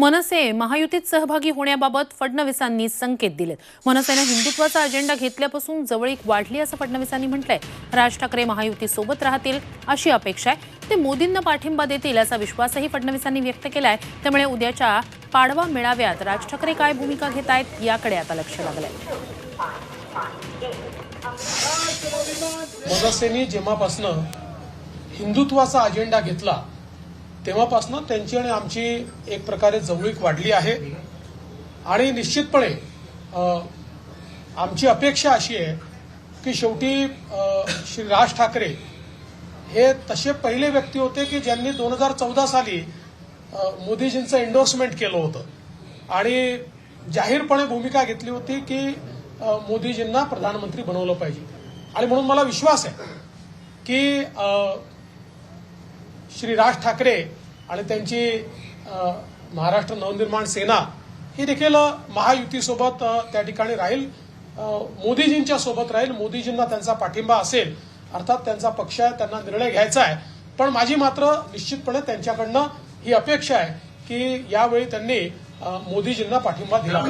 मनसे महायुतीत सहभागी होण्याबाबत फडणवीसांनी संकेत दिलेत. मनसेनं हिंदुत्वाचा अजेंडा घेतल्यापासून जवळीक वाढली असं फडणवीसांनी म्हटलंय. राज ठाकरे महायुतीसोबत राहतील अशी अपेक्षा आहे. ते मोदींना पाठिंबा देतील असा विश्वासही फडणवीसांनी व्यक्त केलाय. त्यामुळे उद्याच्या पाडवा मेळाव्यात राज ठाकरे काय भूमिका घेत आहेत याकडे आता लक्ष लागलंय. मनसेने जेव्हापासनं हिंदुत्वाचा अजेंडा घेतला तेव्हापासनं त्यांची आणि आमची एक प्रकारे जवळीक वाढली आहे. आणि निश्चितपणे आमची अपेक्षा अशी आहे की शेवटी श्री राज ठाकरे हे तसे पहिले व्यक्ती होते की ज्यांनी दोन हजार चौदा साली मोदीजींचं एन्डोर्समेंट केलं होतं. आणि जाहीरपणे भूमिका घेतली होती की मोदीजींना प्रधानमंत्री बनवलं पाहिजे. आणि म्हणून मला विश्वास आहे की श्री राज ठाकरे आणि त्यांची महाराष्ट्र नवनिर्माण सेना ही देखील महायुतीसोबत त्या ठिकाणी राहील. मोदीजींच्या सोबत राहील. मोदीजींना त्यांचा पाठिंबा असेल अर्थात त्यांचा पक्ष आहे त्यांना निर्णय घ्यायचा आहे. पण माझी मात्र निश्चितपणे त्यांच्याकडनं ही अपेक्षा आहे की यावेळी त्यांनी मोदीजींना पाठिंबा दिला